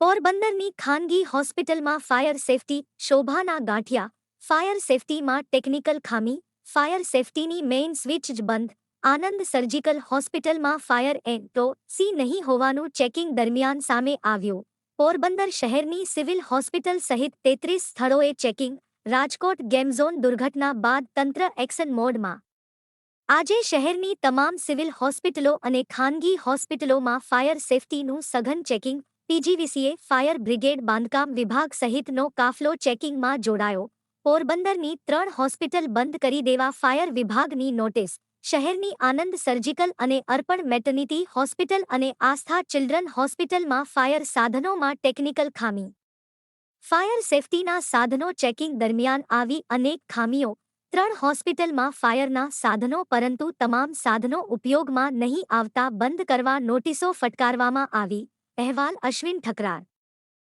પોરબંદરની ખાનગી હોસ્પિટલમાં ફાયર સેફટી, શોભાના ગાંઠિયા, ફાયર સેફટીમાં ટેકનિકલ ખામી, ફાયર સેફટીની મેઇન સ્વિચ જ બંધ, આનંદ સર્જિકલ હોસ્પિટલમાં ફાયર એન્ડ તો સી નહીં હોવાનું ચેકિંગ દરમિયાન સામે આવ્યું. પોરબંદર શહેરની સિવિલ હોસ્પિટલ સહિત તેત્રીસ સ્થળોએ ચેકિંગ, રાજકોટ ગેમઝોન દુર્ઘટના બાદ તંત્ર એક્શન મોડમાં. આજે શહેરની તમામ સિવિલ હોસ્પિટલો અને ખાનગી હોસ્પિટલોમાં ફાયર સેફટીનું સઘન ચેકિંગ પીજીવીસીએ ફાયર બ્રિગેડ બાંધકામ વિભાગ સહિતનો કાફલો ચેકિંગમાં જોડાયો. પોરબંદરની ત્રણ હોસ્પિટલ બંધ કરી દેવા ફાયર વિભાગની નોટિસ. શહેરની આનંદ સર્જિકલ અને અર્પણ મેટર્નિટી હોસ્પિટલ અને આસ્થા ચિલ્ડ્રન હોસ્પિટલમાં ફાયર સાધનોમાં ટેકનિકલ ખામી. ફાયર સેફટીના સાધનો ચેકિંગ દરમિયાન આવી અનેક ખામીઓ. ત્રણ હોસ્પિટલમાં ફાયરના સાધનો પરંતુ તમામ સાધનો ઉપયોગમાં નહીં આવતા બંધ કરવા નોટિસો ફટકારવામાં આવી. અહેવાલ અશ્વિન ઠકરાર.